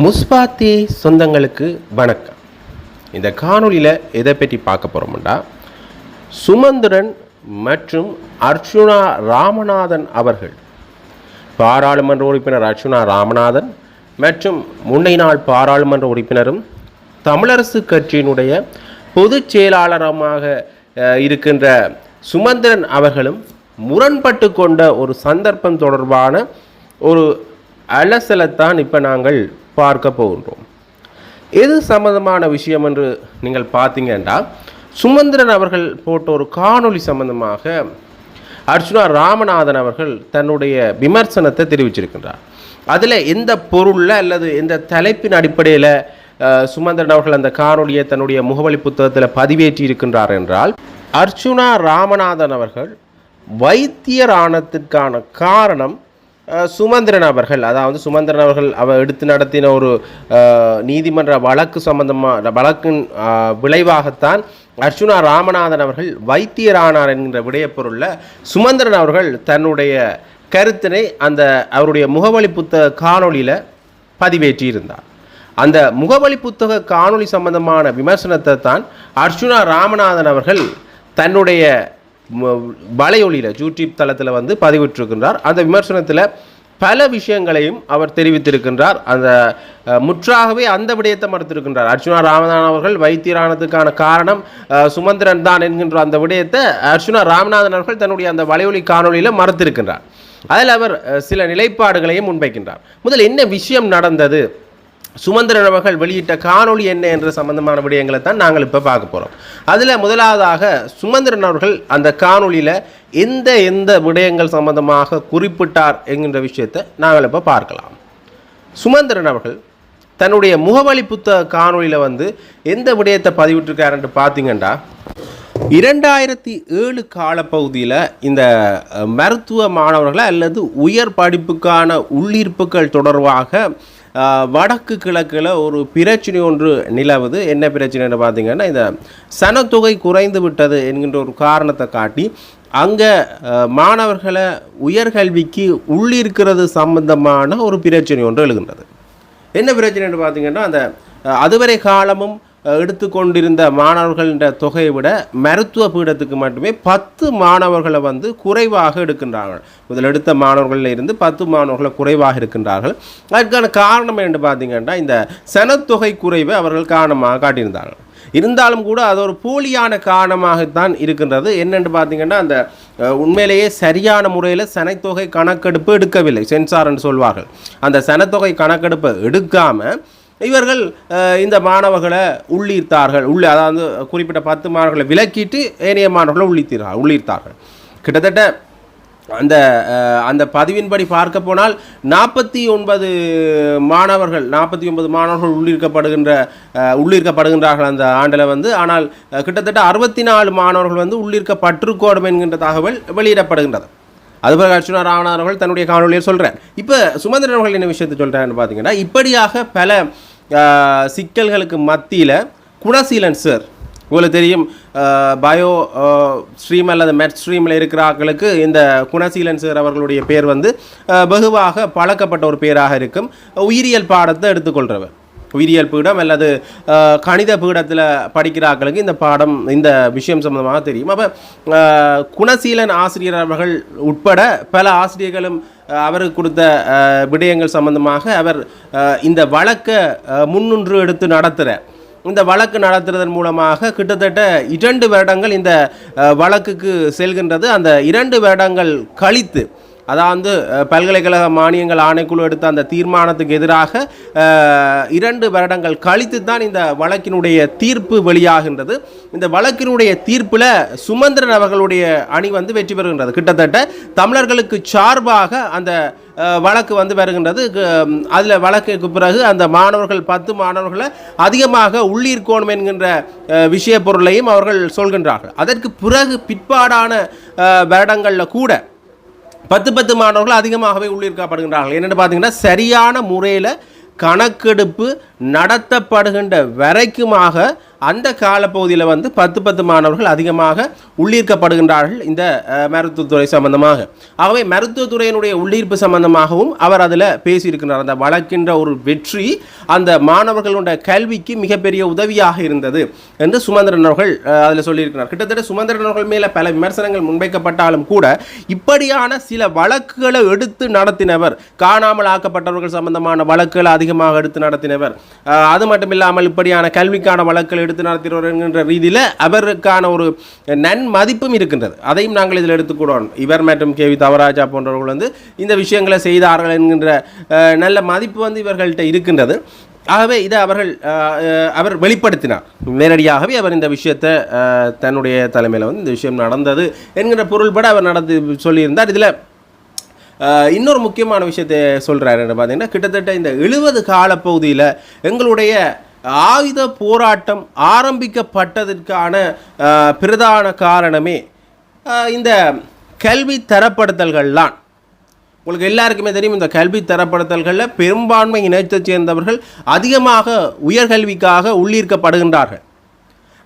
முஸ்பாத்தி சொந்தங்களுக்கு வணக்கம். இந்த காணொலியில் எதை பற்றி பார்க்க போகிறோம்டா சுமந்திரன் மற்றும் அர்ச்சுனா ராமநாதன் அவர்கள். பாராளுமன்ற உறுப்பினர் அர்ச்சுனா ராமநாதன் மற்றும் முன்னை நாள் பாராளுமன்ற உறுப்பினரும் தமிழரசு கட்சியினுடைய பொதுச் செயலாளருமாக இருக்கின்ற சுமந்திரன் அவர்களும் முரண்பட்டு கொண்ட ஒரு சந்தர்ப்பம் தொடர்பான ஒரு அலசலைத்தான் இப்போ நாங்கள் பார்க்க போகின்றோம் எது சம்பந்தமான விஷயம் என்று நீங்கள் பார்த்தீங்கன்னா சுமந்திரன் அவர்கள் போட்ட ஒரு காணொளி சம்பந்தமாக அர்ச்சுனா ராமநாதன் அவர்கள் தன்னுடைய விமர்சனத்தை தெரிவிச்சிருக்கின்றார். அதில் எந்த பொருளில் அல்லது எந்த தலைப்பின் அடிப்படையில் சுமந்திரன் அவர்கள் அந்த காணொலியை தன்னுடைய முகவலி புத்தகத்தில் பதிவேற்றி இருக்கின்றார் என்றால் அர்ச்சுனா ராமநாதன் அவர்கள் வைத்தியரானத்திற்கான காரணம் சுமந்திரன் அவர்கள் அதாவது சுமந்திரன் அவர்கள் அவர் எடுத்து நடத்தின ஒரு நீதிமன்ற வழக்கு சம்பந்தமாக வழக்கின் விளைவாகத்தான் அர்ச்சுனா ராமநாதன் அவர்கள் வைத்தியரானார் என்கிற விடயப்பொருளில் சுமந்திரன் அவர்கள் தன்னுடைய கருத்தினை அந்த அவருடைய முகவலி புத்தக காணொளியில் பதிவேற்றி இருந்தார் அந்த முகவலி புத்தக காணொளி சம்பந்தமான விமர்சனத்தை தான் அர்ச்சுனா ராமநாதன் அவர்கள் தன்னுடைய வலையொலியில் யூடியூப் தளத்தில் வந்து பதிவிட்டிருக்கின்றார். அந்த விமர்சனத்தில் பல விஷயங்களையும் அவர் தெரிவித்திருக்கின்றார். அந்த முற்றாகவே அந்த விடயத்தை மறுத்திருக்கின்றார். அர்ச்சுனா ராமநாதன் அவர்கள் வைத்தியரானதுக்கான காரணம் சுமந்திரன் தான் என்கின்ற அந்த விடயத்தை அர்ச்சுனா ராமநாதன் அவர்கள் தன்னுடைய அந்த வலையொலி காணொலியில் மறுத்திருக்கின்றார். அதில் அவர் சில நிலைப்பாடுகளையும் முன்வைக்கின்றார். முதல் என்ன விஷயம் நடந்தது? சுமந்திரன் அவர்கள் வெளியிட்ட காணொளி என்ன என்ற சம்பந்தமான விடயங்களை தான் நாங்கள் இப்போ பார்க்க போகிறோம் அதில் முதலாவதாக சுமந்திரன் அவர்கள் அந்த காணொளியில் எந்த எந்த விடயங்கள் சம்பந்தமாக குறிப்பிட்டார் என்கின்ற விஷயத்தை நாங்கள் இப்போ பார்க்கலாம். சுமந்திரன் அவர்கள் தன்னுடைய முகவழி புத்தக காணொலியில் வந்து எந்த விடயத்தை பதிவிட்டிருக்காருன்ட்டு பார்த்தீங்கன்னா இரண்டாயிரத்தி ஏழு காலப்பகுதியில் இந்த மருத்துவ மாணவர்களை அல்லது உயர் படிப்புக்கான உள்ளீர்ப்புகள் தொடர்பாக வடக்கு கிழக்கில் ஒரு பிரச்சனை ஒன்று நிலவுது. என்ன பிரச்சனைன்னு பார்த்தீங்கன்னா இந்த சனத்தொகை குறைந்து விட்டது என்கின்ற ஒரு காரணத்தை காட்டி அங்கே மாணவர்களை உயர்கல்விக்கு உள்ளிருக்கிறது சம்பந்தமான ஒரு பிரச்சனை ஒன்று எழுகின்றது. என்ன பிரச்சனைன்னு பார்த்தீங்கன்னா அந்த அதுவரை காலமும் எடுத்துக்கொண்டிருந்த மாணவர்கள்ன்ற தொகையை விட மருத்துவ பீடத்துக்கு மட்டுமே பத்து மாணவர்களை வந்து குறைவாக எடுக்கின்றார்கள். முதல் எடுத்த மாணவர்களில் இருந்து பத்து மாணவர்களை குறைவாக இருக்கின்றார்கள் அதற்கான காரணம் என்று பார்த்தீங்கன்னா இந்த சனத்தொகை குறைவை அவர்கள் காரணமாக காட்டியிருந்தார்கள். இருந்தாலும் கூட அது ஒரு போலியான காரணமாகத்தான் இருக்கின்றது. என்னென்று பார்த்தீங்கன்னா அந்த உண்மையிலேயே சரியான முறையில் சனத்தொகை கணக்கெடுப்பு எடுக்கவில்லை. சென்சார் என்று சொல்வார்கள். அந்த சனத்தொகை கணக்கெடுப்பை எடுக்காமல் இவர்கள் இந்த மாணவர்களை உள்ளீர்த்தார்கள். உள்ளே அதாவது குறிப்பிட்ட பத்து மாணவர்களை விலக்கிட்டு ஏனைய மாணவர்களை உள்ளீர்த்தார்கள் உள்ளீர்த்தார்கள். கிட்டத்தட்ட அந்த அந்த பதிவின்படி பார்க்க போனால் நாற்பத்தி ஒன்பது மாணவர்கள் நாற்பத்தி ஒன்பது மாணவர்கள் உள்ளிருக்கப்படுகின்ற உள்ளிருக்கப்படுகின்றார்கள் அந்த ஆண்டில் வந்து. ஆனால் கிட்டத்தட்ட அறுபத்தி நாலு மாணவர்கள் வந்து உள்ளிருக்கப்பட்டிருக்கோடும் என்கின்ற தகவல் வெளியிடப்படுகின்றது. அதுபோல் அர்ச்சுனா ராமநாதன் அவர்கள் தன்னுடைய காணொலியில் சொல்கிறார் இப்போ சுமந்திரன் அவர்கள் என்ன விஷயத்தை சொல்கிறாருன்னு பார்த்தீங்கன்னா இப்படியாக பல சிக்கல்களுக்கு மத்தியில் குணசீலன் சார் உங்களுக்கு தெரியும் பயோ ஸ்ட்ரீம் அல்லது மெட் ஸ்ட்ரீமில் இருக்கிற ஆக்களுக்கு இந்த குணசீலன் சார் அவர்களுடைய பேர் வந்து வெகுவாக பழக்கப்பட்ட ஒரு பேராக இருக்கும். உயிரியல் பாடத்தை எடுத்துக்கொள்கிறவர் உயிரியல் பீடம் அல்லது கணித பீடத்தில் படிக்கிற ஆக்களுக்கு இந்த பாடம் இந்த விஷயம் சம்மந்தமாக தெரியும். அப்போ குணசீலன் ஆசிரியர் அவர்கள் உட்பட பல ஆசிரியர்களும் அவருக்கு கொடுத்த விடயங்கள் சம்பந்தமாக அவர் இந்த வழக்கை அஹ், முன்னின்று எடுத்து நடத்துகிற இந்த வழக்கு நடத்துறதன் மூலமாக கிட்டத்தட்ட இரண்டு வருடங்கள் இந்த வழக்குக்கு செல்கின்றது. அந்த இரண்டு வருடங்கள் கழித்து அதாவது பல்கலைக்கழக மானியங்கள் ஆணைக்குழு எடுத்த அந்த தீர்மானத்துக்கு எதிராக இரண்டு வருடங்கள் கழித்து தான் இந்த வழக்கினுடைய தீர்ப்பு வெளியாகின்றது. இந்த வழக்கினுடைய தீர்ப்பில் சுமந்திரன் அவர்களுடைய அணி வந்து வெற்றி பெறுகின்றது. கிட்டத்தட்ட தமிழர்களுக்கு சார்பாக அந்த வழக்கு வந்து வருகின்றது. அதில் வழக்குக்கு பிறகு அந்த மாணவர்கள் பத்து மாணவர்களை அதிகமாக உள்ளீர்க்கோணும் என்கின்ற விஷய பொருளையும் அவர்கள் சொல்கின்றார்கள். அதற்கு பிறகு பிற்பாடான வருடங்களில் கூட பத்து பத்து மாணவர்கள் அதிகமாகவே உள்ளிருக்கப்படுகின்றார்கள். என்னென்னு பார்த்தீங்கன்னா சரியான முறையில் கணக்கெடுப்பு நடத்தப்படுகின்ற வரைக்குமாக அந்த காலப்பகுதியில் வந்து பத்து பத்து மாணவர்கள் அதிகமாக உள்ளீர்க்கப்படுகின்றார்கள் இந்த மருத்துவத்துறை சம்பந்தமாக. ஆகவே மருத்துவத்துறையினுடைய உள்ளீர்ப்பு சம்பந்தமாகவும் அவர் அதில் பேசியிருக்கிறார் அந்த வழக்கின்ற ஒரு வெற்றி அந்த மாணவர்களுடைய கல்விக்கு மிகப்பெரிய உதவியாக இருந்தது என்று சுமந்திரன் அவர்கள் அதில் சொல்லியிருக்கிறார். கிட்டத்தட்ட சுமந்திரன் அவர்கள் மேலே பல விமர்சனங்கள் முன்வைக்கப்பட்டாலும் கூட இப்படியான சில வழக்குகளை எடுத்து நடத்தினவர் காணாமல் ஆக்கப்பட்டவர்கள் சம்பந்தமான வழக்குகளை அதிகமாக எடுத்து நடத்தினவர் அது மட்டும் இல்லாமல் இப்படியான கல்விக்கான வழக்குகள் எடுத்து நடத்தினவர் என்கின்ற ரீதியில் அவருக்கான ஒரு நன்மதிப்பும் இருக்கின்றது. அதையும் நாங்கள் இதில் எடுத்துக்கூடோம். இவர் மற்றும் கே வி தவராஜா போன்றவர்கள் வந்து இந்த விஷயங்களை செய்தார்கள் என்கின்ற நல்ல மதிப்பு வந்து இவர்கள்ட்ட இருக்கின்றது. ஆகவே இதை அவர்கள் அவர் வெளிப்படுத்தினார். நேரடியாகவே அவர் இந்த விஷயத்தை தன்னுடைய தலைமையில் வந்து இந்த விஷயம் நடந்தது என்கிற பொருள்பட அவர் நடந்து சொல்லியிருந்தார். இதில் இன்னொரு முக்கியமான விஷயத்தை சொல்கிறார் என்று பார்த்தீங்கன்னா கிட்டத்தட்ட இந்த எழுபது காலப்பகுதியில் எங்களுடைய ஆயுத போராட்டம் ஆரம்பிக்கப்பட்டதற்கான பிரதான காரணமே இந்த கல்வி தரப்படுத்தல்கள்லாம் உங்களுக்கு எல்லாருக்குமே தெரியும் இந்த கல்வி தரப்படுத்தல்களில் பெரும்பான்மை இனத்தைச் சேர்ந்தவர்கள் அதிகமாக உயர்கல்விக்காக உள்ளீர்க்கப்படுகின்றார்கள்.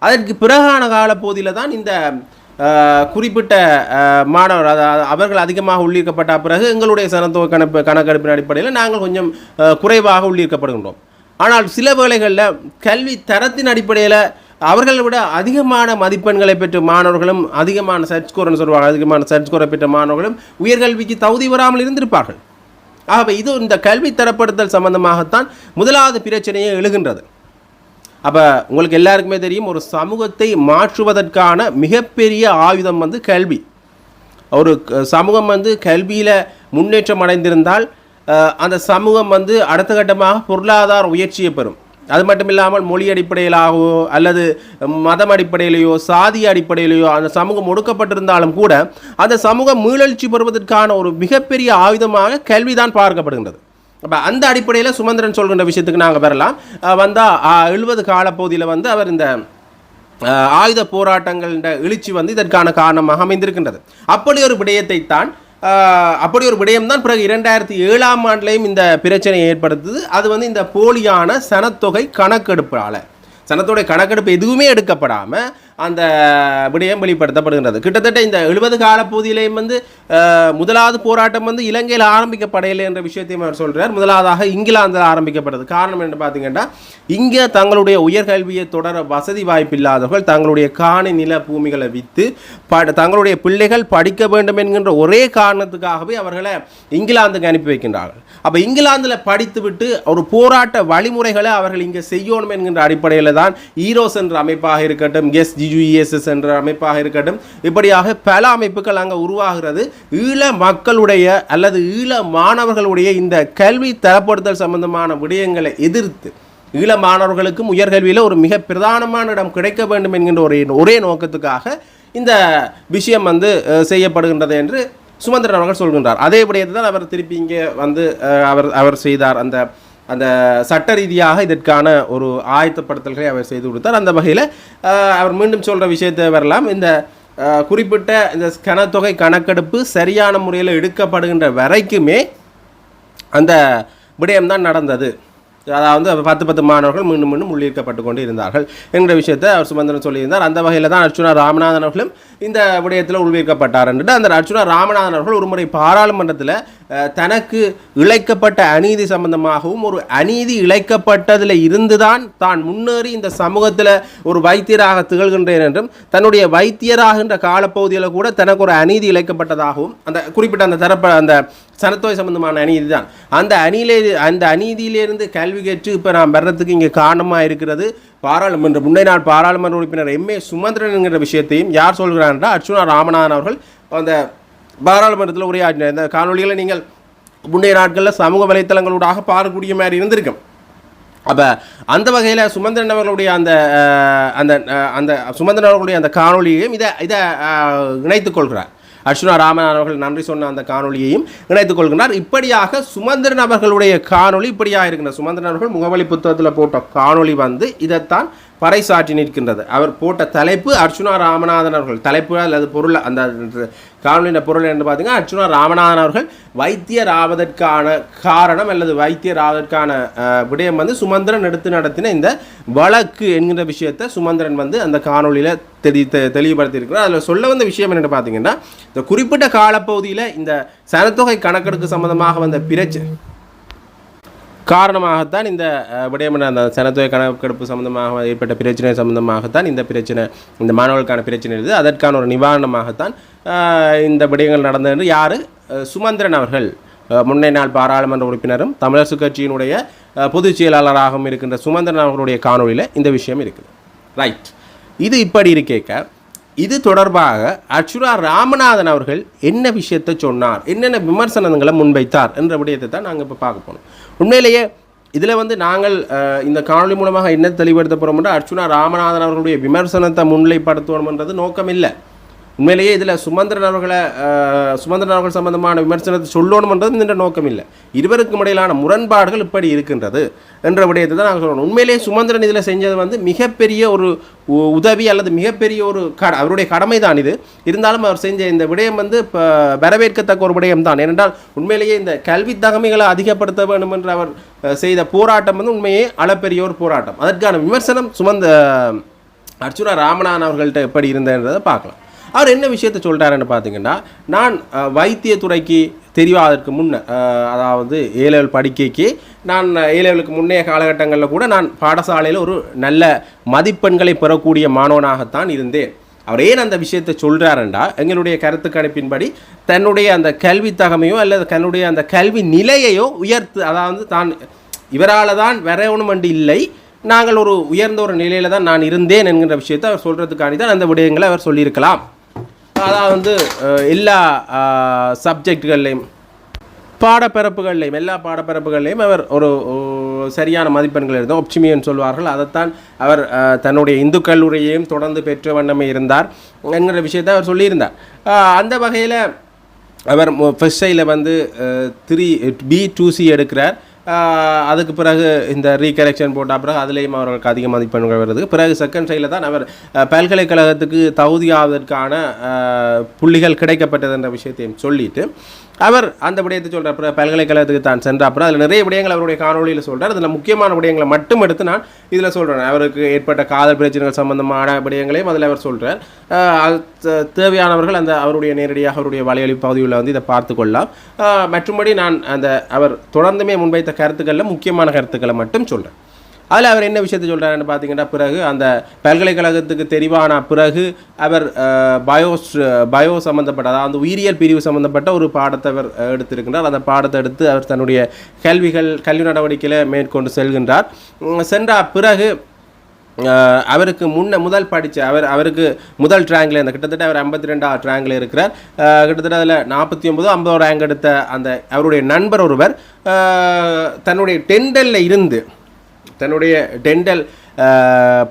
அதற்கு பிறகான காலப்போதில் தான் இந்த குறிப்பிட்ட மாணவர் அதாவது அவர்கள் அதிகமாக உள்ளீர்க்கப்பட்ட பிறகு எங்களுடைய சனத்துவ கணப்பு கணக்கெடுப்பின் அடிப்படையில் நாங்கள் கொஞ்சம் குறைவாக உள்ளீர்க்கப்படுகின்றோம். ஆனால் சில வேளைகளில் கல்வி தரத்தின் அடிப்படையில் அவர்களை விட அதிகமான மதிப்பெண்களை பெற்ற மாணவர்களும் அதிகமான சர்ச் ஸ்கோர்னு சொல்லுவாங்க அதிகமான சர்ச் ஸ்கோரை பெற்ற மாணவர்களும் உயர்கல்விக்கு தகுதி வராமல் இருந்திருப்பார்கள். ஆகவே இது இந்த கல்வி தரப்படுத்தல் சம்பந்தமாகத்தான் முதலாவது பிரச்சனையை எழுகின்றது. அப்போ உங்களுக்கு எல்லாருக்குமே தெரியும் ஒரு சமூகத்தை மாற்றுவதற்கான மிகப்பெரிய ஆயுதம் வந்து கல்வி. ஒரு க- சமூகம் வந்து கல்வியில் முன்னேற்றம் அடைந்திருந்தால் அந்த சமூகம் வந்து அடுத்த கட்டமாக பொருளாதார உயர்ச்சியை பெறும். அது மட்டும் இல்லாமல் மொழி அடிப்படையிலாகவோ அல்லது மதம் அடிப்படையிலேயோ சாதி அடிப்படையிலேயோ அந்த சமூகம் ஒடுக்கப்பட்டிருந்தாலும் கூட அந்த சமூகம் மீளெழுச்சி பெறுவதற்கான ஒரு மிகப்பெரிய ஆயுதமாக கல்விதான் பார்க்கப்படுகின்றது. அப்போ அந்த அடிப்படையில் சுமந்திரன் சொல்கின்ற விஷயத்துக்கு நாங்கள் வரலாம். வந்தால் எழுபது காலப்பகுதியில் வந்து அவர் இந்த ஆயுத போராட்டங்களின் எழுச்சி வந்து இதற்கான காரணமாக அமைந்திருக்கின்றது. அப்படி ஒரு விடயத்தை தான் அப்படி ஒரு விடயம் தான் பிறகு இரண்டாயிரத்தி ஏழாம் ஆண்டுலேயும் இந்த பிரச்சனை ஏற்படுத்துது. அது வந்து இந்த போலியான சனத்தொகை கணக்கெடுப்பால். சனத்தொகை கணக்கெடுப்பு எதுவுமே எடுக்கப்படாமல் அந்த விடயம் வெளிப்படுத்தப்படுகின்றது. கிட்டத்தட்ட இந்த எழுபது காலப்பகுதியிலேயும் வந்து முதலாவது போராட்டம் வந்து இலங்கையில் ஆரம்பிக்கப்படையில என்ற விஷயத்தையும் அவர் சொல்கிறார் முதலாவதாக இங்கிலாந்தில் ஆரம்பிக்கப்பட்டது காரணம் என்ன பார்த்தீங்கன்னா இங்கே தங்களுடைய உயர்கல்வியை தொடர வசதி வாய்ப்பு இல்லாதவர்கள் தங்களுடைய காணி நில பூமிகளை விற்று ப தங்களுடைய பிள்ளைகள் படிக்க வேண்டும் என்கின்ற ஒரே காரணத்துக்காகவே அவர்களை இங்கிலாந்துக்கு அனுப்பி வைக்கின்றார்கள். அப்போ இங்கிலாந்தில் படித்துவிட்டு ஒரு போராட்ட வழிமுறைகளை அவர்கள் இங்கே செய்யணும் என்கின்ற அடிப்படையில் தான் ஈரோஸ் என்ற அமைப்பாக இருக்கட்டும் எஸ். ஜிஜுஇஎஸ்எஸ் என்ற அமைப்பாக இருக்கட்டும் இப்படியாக பல அமைப்புகள் அங்கே உருவாகிறது. ஈழ மக்களுடைய அல்லது ஈழ மாணவர்களுடைய இந்த கல்வி தரப்படுத்தல் சம்பந்தமான விடயங்களை எதிர்த்து ஈழ மாணவர்களுக்கும் உயர்கல்வியில் ஒரு மிக பிரதானமான இடம் கிடைக்க வேண்டும் என்கின்ற ஒரே ஒரே நோக்கத்துக்காக இந்த விஷயம் வந்து செய்யப்படுகின்றது என்று சுமந்திரன் அவர்கள் சொல்கின்றார். அதே விடயத்தை தான் அவர் திருப்பி இங்கே வந்து அவர் அவர் செய்தார். அந்த அந்த சட்ட ரீதியாக இதற்கான ஒரு ஆயத்தப்படுத்தல்களை அவர் செய்து கொடுத்தார். அந்த வகையில் அவர் மீண்டும் சொல்கிற விஷயத்தை வரலாம். இந்த குறிப்பிட்ட இந்த கனத்தொகை கணக்கெடுப்பு சரியான முறையில் எடுக்கப்படுகின்ற வரைக்குமே அந்த விடயம்தான் நடந்தது. அதாவது பத்து பத்து மாணவர்கள் மீண்டும் மீண்டும் உள்ளீர்க்கப்பட்டு கொண்டு இருந்தார்கள் என்கிற விஷயத்தை அவர் சுமந்திரன் சொல்லியிருந்தார். அந்த வகையில் தான் அர்ச்சுனா ராமநாதன் அவர்களும் இந்த விடயத்தில் உள்வீர்க்கப்பட்டார் என்று அந்த அர்ச்சுனா ராமநாதன் அவர்கள் ஒருமுறை பாராளுமன்றத்தில் தனக்கு இழைக்கப்பட்ட அநீதி சம்பந்தமாகவும் ஒரு அநீதி இழைக்கப்பட்டதில் இருந்துதான் தான் முன்னேறி இந்த சமூகத்தில் ஒரு வைத்தியராக திகழ்கின்றேன் என்றும் தன்னுடைய வைத்தியராகின்ற காலப்பகுதியில் கூட தனக்கு ஒரு அநீதி இழைக்கப்பட்டதாகவும் அந்த குறிப்பிட்ட அந்த தரப்ப அந்த சனத்தொகை சம்பந்தமான அநீதி தான். அந்த அணியிலே அந்த அநீதியிலிருந்து கல்வி கேட்டு இப்போ நான் வர்றதுக்கு இங்கே காரணமாக இருக்கிறது பாராளுமன்ற முன்னை நாள் பாராளுமன்ற உறுப்பினர் எம் ஏ சுமந்திரன் என்கிற விஷயத்தையும் யார் சொல்கிறார்ன்றா அர்ச்சுனா ராமநாதன் அவர்கள் அந்த பாராளுமன்றத்தில் உரையாற்றினார். இந்த காணொலிகளை நீங்கள் முந்தைய நாட்களில் சமூக வலைத்தளங்களூடாக பார்க்கக்கூடிய மாதிரி இருந்திருக்கும். அப்போ அந்த வகையில் சுமந்திரன் அவர்களுடைய அந்த அந்த அந்த சுமந்திரன் அவர்களுடைய அந்த காணொலியையும் இதை இதை இணைத்துக் கொள்கிறார். அர்ச்சுனா ராமன் அவர்கள் நன்றி சொன்ன அந்த காணொலியையும் இணைத்துக் கொள்கிறார் இப்படியாக சுமந்திரன் அவர்களுடைய காணொளி இப்படியாக இருக்கின்ற சுமந்திரன் அவர்கள் முகவலி புத்தகத்தில் போட்ட காணொளி வந்து இதைத்தான் பறைசாற்றி நிற்கின்றது. அவர் போட்ட தலைப்பு அர்ச்சுனா ராமநாதன் அவர்கள். தலைப்பு அல்லது பொருள் அந்த காணொலியின் பொருள் என்று பார்த்தீங்கன்னா அர்ச்சுனா ராமநாதன் அவர்கள் வைத்தியர் ஆவதற்கான காரணம் அல்லது வைத்தியர் ஆவதற்கான விடயம் வந்து சுமந்திரன் எடுத்து நடத்தின இந்த வழக்கு என்கிற விஷயத்தை சுமந்திரன் வந்து அந்த காணொளியில் தெளி தெ- தெளிவுபடுத்தியிருக்கிறார். அதில் சொல்ல வந்த விஷயம் என்னென்னு பார்த்தீங்கன்னா இந்த குறிப்பிட்ட காலப்பகுதியில் இந்த சனத்தொகை கணக்கெடுப்பு சம்மந்தமாக வந்த பிரச்சனை காரணமாகத்தான் இந்த விடயமன விடயம் அந்த சனத்தொகை கணக்கெடுப்பு சம்பந்தமாக ஏற்பட்ட பிரச்சனை சம்பந்தமாகத்தான் இந்த பிரச்சனை இந்த மாணவர்களுக்கான பிரச்சனை இருக்குது. அதற்கான ஒரு நிவாரணமாகத்தான் இந்த விடயங்கள் நடந்தது என்று யார்? சுமந்திரன் அவர்கள் முன்னே முன்னை நாள் பாராளுமன்ற உறுப்பினரும் தமிழரசு கட்சியினுடைய பொதுச் செயலாளராகவும் இருக்கின்ற சுமந்திரன் அவர்களுடைய காணொளியில் இந்த விஷயம் இருக்குது. ரைட் இது இப்படி இருக்கேக்க இது தொடர்பாக அச்சுரா ராமநாதன் அவர்கள் என்ன விஷயத்தை சொன்னார்? என்னென்ன விமர்சனங்களை முன்வைத்தார்? என்ற விடயத்தை தான் நாங்கள் இப்போ பார்க்க போனோம் உண்மையிலேயே இதில் வந்து நாங்கள் இந்த காணொளி மூலமாக என்ன தெளிவுபடுத்த போகிறோம்னா அர்ச்சுனா ராமநாதன் அவர்களுடைய விமர்சனத்தை முன்னிலைப்படுத்துவோம்ன்றது நோக்கம் இல்லை உண்மையிலேயே இதில் சுமந்திரன் அவர்களை சுமந்திரன் அவர்கள் சம்பந்தமான விமர்சனத்தை சொல்லணும்ன்றது இந்த நோக்கம் இல்லை. இருவருக்கும் இடையிலான முரண்பாடுகள் இப்படி இருக்கின்றது என்ற விடயத்தை தான் நாங்கள் சொல்லணும். உண்மையிலேயே சுமந்திரன் இதில் செஞ்சது வந்து மிகப்பெரிய ஒரு உ- உதவி அல்லது மிகப்பெரிய ஒரு கட அவருடைய கடமை தான் இது. இருந்தாலும் அவர் செஞ்ச இந்த விடயம் வந்து இப்போ வரவேற்கத்தக்க ஒரு விடயம் தான். ஏனென்றால் உண்மையிலேயே இந்த கல்வி தகமைகளை அதிகப்படுத்த வேண்டும் என்று அவர் செய்த போராட்டம் வந்து உண்மையே அளப்பெரிய ஒரு போராட்டம். அதற்கான விமர்சனம் சுமந்த அர்ச்சுனா ராமநாதன் அவர்கள்ட்ட எப்படி இருந்ததுன்றதை பார்க்கலாம். அவர் என்ன விஷயத்தை சொல்கிறாருன்னு பார்த்தீங்கன்னா நான் வைத்தியத்துறைக்கு தெரிவாதற்கு முன்ன அதாவது ஏ லெவல் படிக்கைக்கு நான் ஏ லெவலுக்கு முன்னைய காலகட்டங்களில் கூட நான் பாடசாலையில் ஒரு நல்ல மதிப்பெண்களை பெறக்கூடிய மாணவனாகத்தான் இருந்தேன். அவர் ஏன் அந்த விஷயத்தை சொல்கிறாருண்டா எங்களுடைய கருத்து கணிப்பின்படி தன்னுடைய அந்த கல்வி தகமையோ அல்லது தன்னுடைய அந்த கல்வி நிலையையோ உயர்த்து அதாவது தான் இவரால் தான் வரணும் என்று இல்லை நாங்கள் ஒரு உயர்ந்த ஒரு நிலையில் தான் நான் இருந்தேன் என்கிற விஷயத்தை அவர் சொல்கிறதுக்காண்டி தான் அந்த விடயங்களை அவர் சொல்லியிருக்கலாம். அதாவது வந்து எல்லா சப்ஜெக்டுகள்லையும் பாடப்பிறப்புகள்லையும் எல்லா பாடப்பிறப்புகள்லையும் அவர் ஒரு சரியான மதிப்பெண்கள் இருந்தோம் ஒப்சிமியன் சொல்வார்கள். அதைத்தான் அவர் தன்னுடைய இந்து கல்லூரியையும் தொடர்ந்து பெற்ற வண்ணமே இருந்தார் என்கிற விஷயத்தை அவர் சொல்லியிருந்தார். அந்த வகையில் அவர் ஃபெஸ்டையில் வந்து த்ரீ பி டூ சி எடுக்கிறார். அதுக்கு பிறகு இந்த ரீகரெக்ஷன் போட்ட பிறகு அதுலேயும் அவர்களுக்கு அதிக மதிப்பெண்கள் வருது. பிறகு செகண்ட் சைடில் தான் அவர் பல்கலைக்கழகத்துக்கு தகுதியாவதற்கான புள்ளிகள் கிடைக்கப்பட்டது என்ற விஷயத்தையும் சொல்லிட்டு அவர் அந்த விடயத்தை சொல்கிறப்ப அப்புறம் பல்கலைக்கழகத்துக்கு தான் சென்ற அப்புறம் அதில் நிறைய விடயங்கள் அவருடைய காணொலியில் சொல்கிறார் அதில் முக்கியமான விடயங்களை மட்டும் எடுத்து நான் இதில் சொல்கிறேன் அவருக்கு ஏற்பட்ட காதல் பிரச்சனைகள் சம்பந்தமான விடயங்களையும் அதில் அவர் சொல்கிறார் தேவையானவர்கள் அந்த அவருடைய நேரடியாக அவருடைய வலையொலி பகுதியில் வந்து இதை பார்த்து கொள்ளலாம். மற்றும்படி நான் அந்த அவர் தொடர்ந்துமே முன்வைத்த கருத்துக்களில் முக்கியமான கருத்துக்களை மட்டும் சொல்கிறேன் அதில் அவர் என்ன விஷயத்தை சொல்கிறாருன்னு பார்த்தீங்கன்னா பிறகு அந்த பல்கலைக்கழகத்துக்கு தெரிவான பிறகு அவர் பயோஸ் பயோ சம்மந்தப்பட்ட அதாவது உயிரியல் பிரிவு சம்மந்தப்பட்ட ஒரு பாடத்தை அவர் எடுத்திருக்கின்றார். அந்த பாடத்தை எடுத்து அவர் தன்னுடைய கல்விகள் கல்வி நடவடிக்கையில் மேற்கொண்டு செல்கின்றார். சென்ற பிறகு அவருக்கு முன்ன முதல் படித்த அவர் அவருக்கு முதல் ட்ராங்கில் இருந்த கிட்டத்தட்ட அவர் ஐம்பத்தி ரெண்டாவது ட்ராங்கில் இருக்கிறார். கிட்டத்தட்ட அதில் நாற்பத்தி ஒன்பது ஐம்பது ரேங்க் எடுத்த அந்த அவருடைய நண்பர் ஒருவர். தன்னுடைய டெண்டலில் இருந்து தன்னுடைய டெண்டல்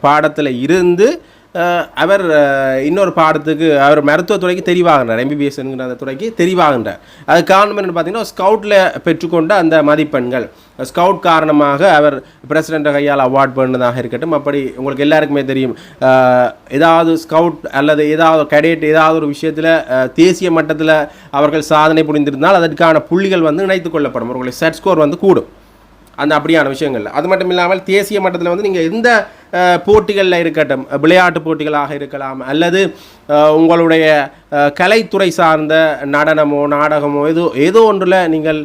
பாடத்தில் இருந்து அவர் இன்னொரு பாடத்துக்கு அவர் மருத்துவத்துறைக்கு தெரிவாகின்றார் எம்பிபிஎஸ்ங்கிற அந்த துறைக்கு தெரிவாகின்றார். அது காரணம் என்னென்னு பார்த்தீங்கன்னா ஸ்கவுட்டில் பெற்றுக்கொண்ட அந்த மதிப்பெண்கள். ஸ்கவுட் காரணமாக அவர் பிரசிடென்ட் கையால் அவார்ட் பண்ணதாக இருக்கட்டும் அப்படி உங்களுக்கு எல்லாருக்குமே தெரியும். ஏதாவது ஸ்கவுட் அல்லது ஏதாவது கடேட் ஏதாவது ஒரு விஷயத்தில் தேசிய மட்டத்தில் அவர்கள் சாதனை புரிந்திருந்தால் அதற்கான புள்ளிகள் வந்து இணைத்து கொள்ளப்படும். அவர்களுடைய செட் ஸ்கோர் வந்து கூடும். அந்த அப்படியான விஷயங்கள் அது மட்டும் இல்லாமல் தேசிய மட்டத்தில் வந்து நீங்கள் எந்த போட்டிகளில் இருக்கட்டும் விளையாட்டு போட்டிகளாக இருக்கலாம் அல்லது உங்களுடைய கலைத்துறை சார்ந்த நடனமோ நாடகமோ ஏதோ ஏதோ ஒன்றில் நீங்கள்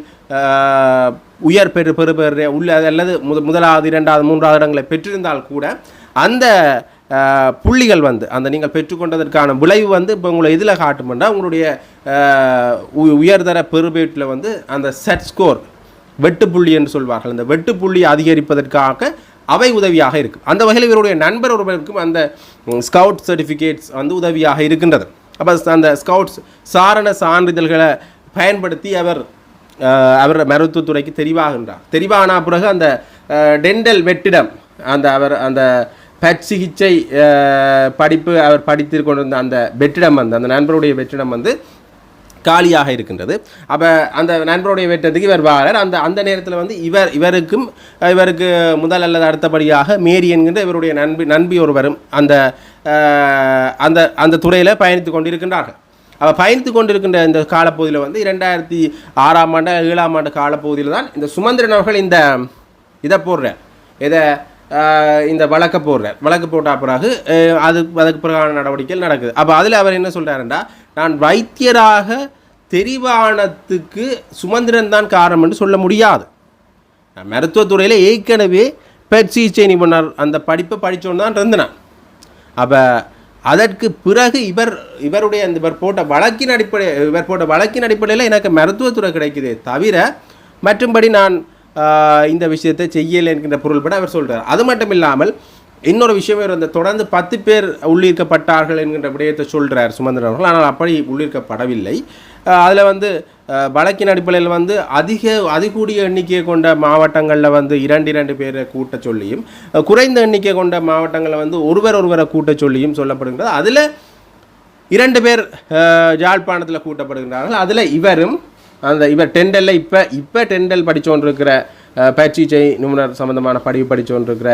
உயர் பெரு பெரு பெரு உள்ள அல்லது முத முதலாவது இரண்டாவது மூன்றாவது இடங்களை பெற்றிருந்தால் கூட அந்த புள்ளிகள் வந்து அந்த நீங்கள் பெற்றுக்கொண்டதற்கான விளைவு வந்து இப்போ உங்களை இதில் காட்டுமெண்டா உங்களுடைய உ- உயர்தர பெருபேட்டில் வந்து அந்த செட் ஸ்கோர் வெட்டுப்புள்ளி என்று சொல்வார்கள். அந்த வெட்டுப்புள்ளி அதிகரிப்பதற்காக அவை உதவியாக இருக்கும். அந்த வகையில் இவருடைய நண்பர் ஒருவருக்கும் அந்த ஸ்கவுட் சர்டிஃபிகேட்ஸ் வந்து உதவியாக இருக்கின்றது. அப்போ அந்த ஸ்கவுட்ஸ் சாரண சான்றிதழ்களை பயன்படுத்தி அவர் அவர் மருத்துவத்துறைக்கு தெரிவாகின்றார். தெரிவான பிறகு அந்த டென்டல் வெட்டிடம் அந்த அவர் அந்த பட் சிகிச்சை படிப்பு அவர் படித்து கொண்டிருந்த அந்த வெற்றிடம் வந்து அந்த நண்பருடைய வெற்றிடம் வந்து காலியாக இருக்கின்றது. அப்போ அந்த நண்பருடைய வேட்டத்துக்கு இவர் வாரார். அந்த அந்த நேரத்தில் வந்து இவர் இவருக்கும் இவருக்கு முதல் அல்லது அடுத்தபடியாக மேரி என்கின்ற இவருடைய நண்பி நண்பி ஒருவரும் அந்த அந்த அந்த துறையில் பயணித்து கொண்டிருக்கின்றார்கள். அவள் பயணித்து கொண்டிருக்கின்ற இந்த காலப்பகுதியில் வந்து இரண்டாயிரத்தி ஆறாம் ஆண்டு ஏழாம் ஆண்டு காலப்பகுதியில் தான் இந்த சுமந்திரன் அவர்கள் இந்த இதை போடுறார். இதை இந்த வழக்க போடுறார் வழக்கு போட்ட பிறகு அது அதுக்கு பிறகான நடவடிக்கைகள் நடக்குது. அப்போ அதில் அவர் என்ன சொல்கிறாருன்னா நான் வைத்தியராக தெரிவானத்துக்கு சுமந்திரன் தான் காரணம் என்று சொல்ல முடியாது. நான் மருத்துவத்துறையில் ஏற்கனவே பெட் சிகிச்சை நிபுணர் அந்த படிப்பை படித்தோன்னு தான் இருந்தேன் அப்போ அதற்கு பிறகு இவர் இவருடைய அந்த இவர் போட்ட வழக்கின் அடிப்படை இவர் போட்ட வழக்கின் அடிப்படையில் எனக்கு மருத்துவத்துறை கிடைக்குதே தவிர மற்றும்படி நான் இந்த விஷயத்தை செய்யலை என்கின்ற பொருள்பட அவர் சொல்கிறார் அது மட்டும் இல்லாமல் இன்னொரு விஷயம் இருந்த தொடர்ந்து பத்து பேர் உள்ளீர்க்கப்பட்டார்கள் என்கின்ற விடயத்தை சொல்கிறார் சுமந்திரன் அவர்கள். ஆனால் அப்படி உள்ளீர்க்கப்படவில்லை. அதில் வந்து வழக்கின் அடிப்படையில் வந்து அதிக அதிகூடிய எண்ணிக்கையை கொண்ட மாவட்டங்களில் வந்து இரண்டு இரண்டு பேரை கூட்ட சொல்லியும் குறைந்த எண்ணிக்கை கொண்ட மாவட்டங்களில் வந்து ஒருவர் ஒருவரை கூட்ட சொல்லியும் சொல்லப்படுகின்றது. அதில் இரண்டு பேர் ஜாழ்ப்பாணத்தில் கூட்டப்படுகின்றார்கள். அதில் இவரும் அந்த இவர் டெண்டலில் இப்போ இப்போ டெண்டல் படித்தோன்றிருக்கிற பயிற்சிச்சை நிபுணர் சம்பந்தமான படிப்பு படித்தோன்றிருக்கிற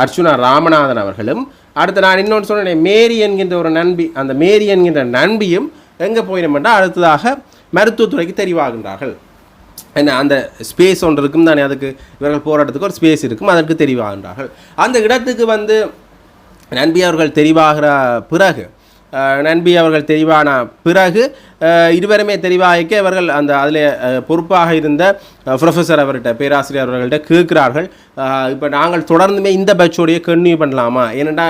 அர்ச்சுனா ராமநாதன் அவர்களும் அடுத்து நான் இன்னொன்று சொன்னேன் மேரி என்கின்ற ஒரு நண்பி அந்த மேரி என்கின்ற நண்பியும் எங்கே போயினோம்னா அடுத்ததாக மருத்துவத்துறைக்கு தெரிவாகின்றார்கள். என்ன அந்த ஸ்பேஸ் ஒன்று இருக்கும் தானே அதுக்கு இவர்கள் போராட்டத்துக்கு ஒரு ஸ்பேஸ் இருக்கும் அதற்கு தெரிவாகின்றார்கள். அந்த இடத்துக்கு வந்து நண்பி அவர்கள் தெரிவாகிற பிறகு நன்பி அவர்கள் தெரிவான? பிறகு இருவருமே தெரிவாகிக்க இவர்கள் அந்த அதில் பொறுப்பாக இருந்த ப்ரொஃபஸர் அவர்கிட்ட பேராசிரியர் அவர்கள்ட்ட கேட்கிறார்கள். இப்போ நாங்கள் தொடர்ந்துமே இந்த பேட்சோடைய கன்னியூ பண்ணலாமா? ஏனெண்டா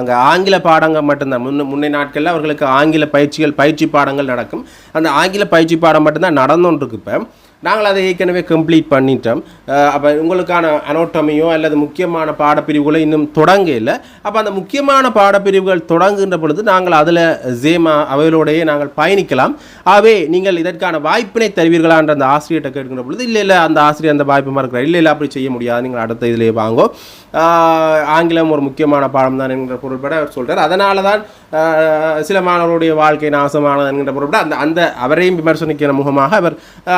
அங்கே ஆங்கில பாடங்கள் மட்டும்தான். முன்ன முன்னே நாட்களில் அவர்களுக்கு ஆங்கில பயிற்சிகள் பயிற்சி பாடங்கள் நடக்கும். அந்த ஆங்கில பயிற்சி பாடம் மட்டும்தான் நடந்துகிட்டு இப்போ. நாங்கள் அதை ஏற்கனவே கம்ப்ளீட் பண்ணிட்டோம். அப்போ உங்களுக்கான அனோட்டமியோ அல்லது முக்கியமான பாடப்பிரிவுகளோ இன்னும் தொடங்க இல்லை அப்போ அந்த முக்கியமான பாடப்பிரிவுகள் தொடங்குகின்ற பொழுது நாங்கள் அதில் ஜேமா அவைகளோடையே நாங்கள் பயணிக்கலாம். ஆகவே நீங்கள் இதற்கான வாய்ப்பினை தருவீர்களான்ற அந்த ஆசிரியர்கிட்ட கேட்கின்ற பொழுது இல்லை இல்லை அந்த ஆசிரியர் அந்த வாய்ப்பு மறக்கிறார். இல்லை இல்லை அப்படி செய்ய முடியாது. நீங்கள் அடுத்த இதிலே வாங்கோ. ஆங்கிலம் ஒரு முக்கியமான பாடம் தான் என்கிற பொருள்பட அவர் சொல்கிறார் அதனால தான் சில மாணவர்களுடைய வாழ்க்கை நாசமானது என்கின்ற பொருள்பட அந்த அந்த அவரையும் விமர்சனிக்கிற முகமாக அவர்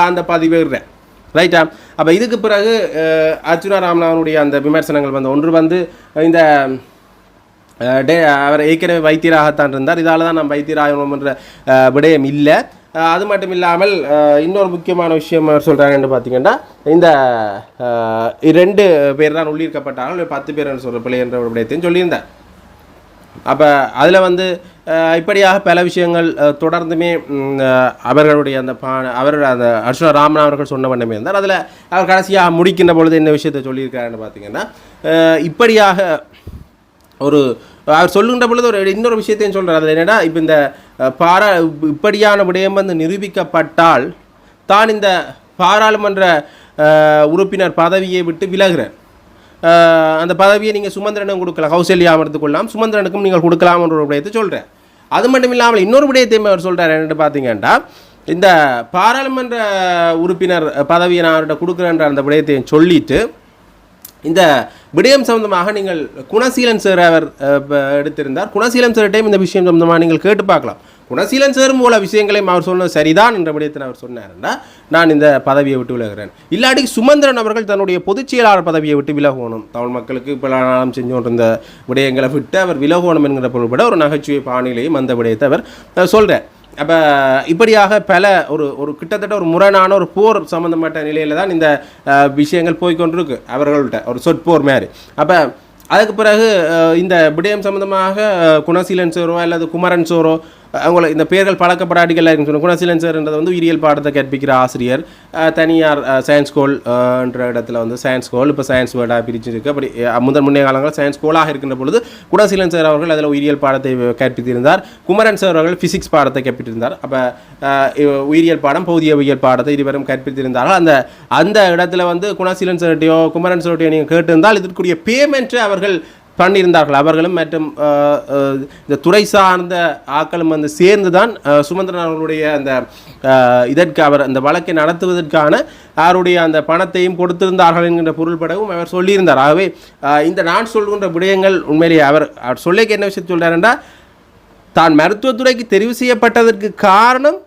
அந்த பதிவு பதிவேறுறேன். ரைட்டா அப்போ இதுக்கு பிறகு அர்ஜுனா ராமநாதனுடைய அந்த விமர்சனங்கள் வந்து ஒன்று வந்து இந்த டே அவர் ஏற்கனவே வைத்தியராகத்தான் இருந்தார். இதால் தான் நம்ம வைத்தியராகணும் என்ற விடயம் இல்லை. அது மட்டும் இல்லாமல் இன்னொரு முக்கியமான விஷயம் சொல்கிறாங்கன்னு பார்த்தீங்கன்னா இந்த ரெண்டு இரண்டு பேர் தான் உள்ளிருக்கப்பட்டாலும் பத்து பேர் சொல்கிற பிள்ளை என்ற விடயத்தையும் சொல்லியிருந்தார். அப்போ அதில் வந்து இப்படியாக பல விஷயங்கள் தொடர்ந்துமே அவர்களுடைய அந்த பா அவரோட அந்த அர்ஷுனா ராமன் அவர்கள் சொன்ன வண்ணமே இருந்தார் அதில் அவர் கடைசியாக முடிக்கின்ற பொழுது என்ன விஷயத்தை சொல்லியிருக்காருன்னு பார்த்தீங்கன்னா இப்படியாக ஒரு அவர் சொல்லுகின்ற பொழுது ஒரு இன்னொரு விஷயத்தையும் சொல்கிறார் அதில் என்னென்னா இப்போ இந்த பாரா இப்படியான விடயம் வந்து நிரூபிக்கப்பட்டால் தான் இந்த பாராளுமன்ற உறுப்பினர் பதவியை விட்டு விலகிறார். அந்த பதவியை நீங்கள் சுமந்திரனும் கொடுக்கலாம் கௌசல்யா அமர்ந்து கொள்ளலாம் சுமந்திரனுக்கும் நீங்கள் கொடுக்கலாம்ன்ற ஒரு விடயத்தை சொல்கிறேன் அது மட்டும் இல்லாமல் இன்னொரு விடயத்தையும் அவர் சொல்கிறார் என்னென்னு பார்த்தீங்கன்னா இந்த பாராளுமன்ற உறுப்பினர் பதவியை நான் அவர்கிட்ட கொடுக்குறேன்ற அந்த விடயத்தையும் சொல்லிட்டு இந்த விடயம் சம்பந்தமாக நீங்கள் குணசீலன் சார் அவர் எடுத்திருந்தார். குணசீலன் சார்ட்டையும் இந்த விஷயம் சம்பந்தமாக நீங்கள் கேட்டு பார்க்கலாம். குணசீலன் சார் போல விஷயங்களையும் அவர் சொன்னது சரிதான் என்ற விடயத்தை அவர் சொன்னார்னா நான் இந்த பதவியை விட்டு விலகிறேன் இல்லாட்டி சுமந்திரன் அவர்கள் தன்னுடைய பொதுச் செயலாளர் பதவியை விட்டு விலகணும் தமிழ் மக்களுக்கு இப்போ செஞ்சோன்ற செஞ்சு கொண்டிருந்த விடயங்களை விட்டு அவர் விலகணும் என்கிற பொருள்பட ஒரு நகைச்சுவை பாணியிலையும் அந்த விடயத்தை அவர் சொல்கிறார் அப்போ இப்படியாக பல ஒரு ஒரு கிட்டத்தட்ட ஒரு முரணான ஒரு போர் சம்மந்தப்பட்ட நிலையில் தான் இந்த விஷயங்கள் போய்க்கொண்டிருக்கு அவர்கள்ட்ட ஒரு சொற்போர் மாதிரி. அப்போ அதுக்கு பிறகு இந்த விடயம் சம்மந்தமாக குணசீலன் சோரோ அல்லது குமரன் சோரோ அவங்கள இந்த பேர்கள் பழக்கப்படாடிகள் இருக்குன்னு குணசீலன் சார்ன்றது வந்து உயிரியல் பாடத்தை கற்பிக்கிற ஆசிரியர். தனியார் சயின்ஸ் கோல்ன்ற என்ற இடத்துல வந்து சயின்ஸ் கோல் இப்போ சயின்ஸ் வேர்டாக பிரிச்சிருக்கு. அப்படி முதன் முன்னைய காலங்களில் சயின்ஸ் கோலாக இருக்கின்ற பொழுது குணசீலன் சார் அவர்கள் அதில் உயிரியல் பாடத்தை கற்பித்திருந்தார் குமரன் சார் அவர்கள் ஃபிசிக்ஸ் பாடத்தை கற்பித்திருந்தார் அப்போ உயிரியல் பாடம் பௌதியவியல் பாடத்தை இருவரும் கற்பித்திருந்தார்கள் அந்த அந்த இடத்துல வந்து குணசீலன் சார்ட்டையோ குமரன் சார்ட்டையோ நீங்கள் கேட்டிருந்தால் இதற்குரிய பேமெண்ட்டை அவர்கள் பண்ணியிருந்தார்கள். அவர்களும் மற்றும் இந்த துறை சார்ந்த ஆக்களும் வந்து சேர்ந்து தான் சுமந்திரன் அவர்களுடைய அந்த இதற்கு அவர் அந்த வழக்கை நடத்துவதற்கான அவருடைய அந்த பணத்தையும் கொடுத்திருந்தார்கள் என்கின்ற பொருள்படவும் அவர் சொல்லியிருந்தார். ஆகவே இந்த நான் சொல்கின்ற விடயங்கள் உண்மையிலேயே அவர் அவர் சொல்லிக்க என்ன விஷயத்தை என்றால் தான் மருத்துவத்துறைக்கு தெரிவு செய்யப்பட்டதற்கு காரணம்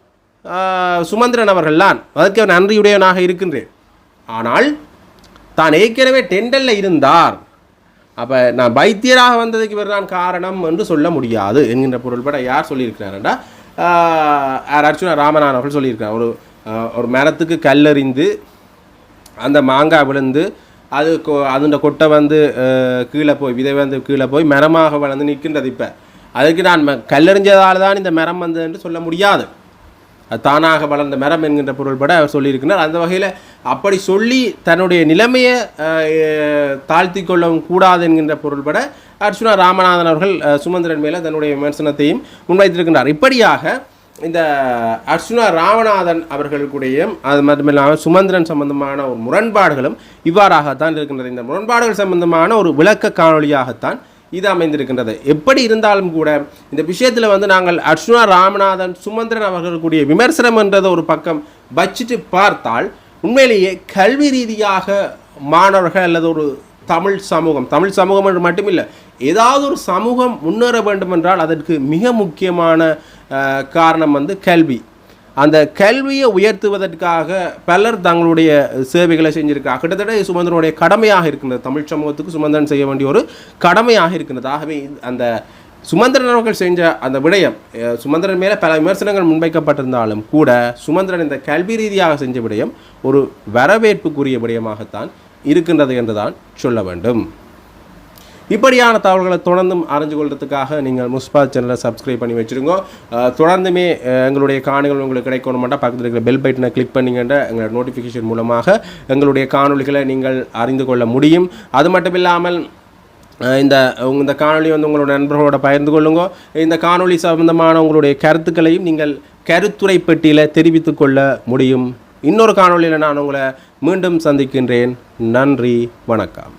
சுமந்திரன் சுமந்திரன் அவர்கள்தான். அதற்கு அவர் நன்றியுடையவனாக இருக்கின்றேன். ஆனால் தான் ஏற்கனவே டெண்டலில் இருந்தார். அப்போ நான் பைத்தியராக வந்ததுக்கு இவர் தான் காரணம் என்று சொல்ல முடியாது என்கின்ற பொருள்பட யார் சொல்லியிருக்கிறாருண்டா யார் அர்ச்சுனா ராமநாதன் அவர்கள் சொல்லியிருக்கிறார். ஒரு ஒரு மரத்துக்கு கல்லறிந்து அந்த மாங்காய் விழுந்து அது கொ- அதுண்ட கொட்டை வந்து கீழே போய் விதை வந்து கீழே போய் மரமாக வளர்ந்து நிற்கின்றது இப்போ. அதுக்கு நான் ம- கல்லெறிஞ்சதால் தான் இந்த மரம் வந்ததுன்னு சொல்ல முடியாது. தானாக வளர்ந்த மரம் என்கின்ற பொருள்பட அவர் சொல்லியிருக்கிறார். அந்த வகையில் அப்படி சொல்லி தன்னுடைய நிலைமையை தாழ்த்தி கொள்ளவும் கூடாது என்கின்ற பொருள்பட அர்ச்சுனா ராமநாதன் அவர்கள் சுமந்திரன் மேலே தன்னுடைய விமர்சனத்தையும் முன்வைத்திருக்கின்றார் இப்படியாக இந்த அர்ச்சுனா ராமநாதன் அவர்களுடைய அது மட்டுமில்லாமல் சுமந்திரன் சம்பந்தமான ஒரு முரண்பாடுகளும் இவ்வாறாகத்தான் இருக்கின்றது இந்த முரண்பாடுகள் சம்பந்தமான ஒரு விளக்க காணொளியாகத்தான் இது அமைந்திருக்கின்றது. எப்படி இருந்தாலும் கூட இந்த விஷயத்தில் வந்து நாங்கள் அர்ச்சுனா ராமநாதன் சுமந்திரன் அவர்களுடைய விமர்சனம் என்றதை ஒரு பக்கம் வச்சுட்டு பார்த்தால் உண்மையிலேயே கல்வி ரீதியாக மாணவர்கள் அல்லது ஒரு தமிழ் சமூகம் தமிழ் சமூகம் என்று மட்டுமில்லை ஏதாவது ஒரு சமூகம் முன்னேற வேண்டும் என்றால் அதற்கு மிக முக்கியமான காரணம் வந்து கல்வி. அந்த கல்வியை உயர்த்துவதற்காக பலர் தங்களுடைய சேவைகளை செஞ்சிருக்காங்க கிட்டத்தட்ட சுமந்திரனுடைய கடமையாக இருக்கின்றது. தமிழ் சமூகத்துக்கு சுமந்திரன் செய்ய வேண்டிய ஒரு கடமையாக இருக்கின்றது. ஆகவே அந்த சுமந்திரன் அவர்கள் செஞ்ச அந்த விடயம் சுமந்திரன் மேலே பல விமர்சனங்கள் முன்வைக்கப்பட்டிருந்தாலும் கூட சுமந்திரன் இந்த கல்வி ரீதியாக செஞ்ச விடயம் ஒரு வரவேற்புக்குரிய விடயமாகத்தான் இருக்கின்றது என்றுதான் சொல்ல வேண்டும். இப்படியான தகவல்களை தொடர்ந்தும் அறிஞ்சு கொள்றதுக்காக நீங்கள் முஸ்பா சேனலை சப்ஸ்கிரைப் பண்ணி வச்சுருங்க. தொடர்ந்துமே எங்களுடைய காணொலிகள் உங்களுக்கு கிடைக்கணுமாட்டா பக்கத்தில் இருக்கிற பெல் பட்டனை கிளிக் பண்ணிங்கன்ற எங்களோட நோட்டிஃபிகேஷன் மூலமாக எங்களுடைய காணொளிகளை நீங்கள் அறிந்து கொள்ள முடியும். அது மட்டும் இல்லாமல் இந்த இந்த காணொலி வந்து உங்களோட நண்பர்களோட பகிர்ந்து கொள்ளுங்க. இந்த காணொளி சம்பந்தமான உங்களுடைய கருத்துக்களையும் நீங்கள் கருத்துரை பெட்டியில் தெரிவித்து கொள்ள முடியும். இன்னொரு காணொளியில் நான் உங்களை மீண்டும் சந்திக்கின்றேன். நன்றி வணக்கம்.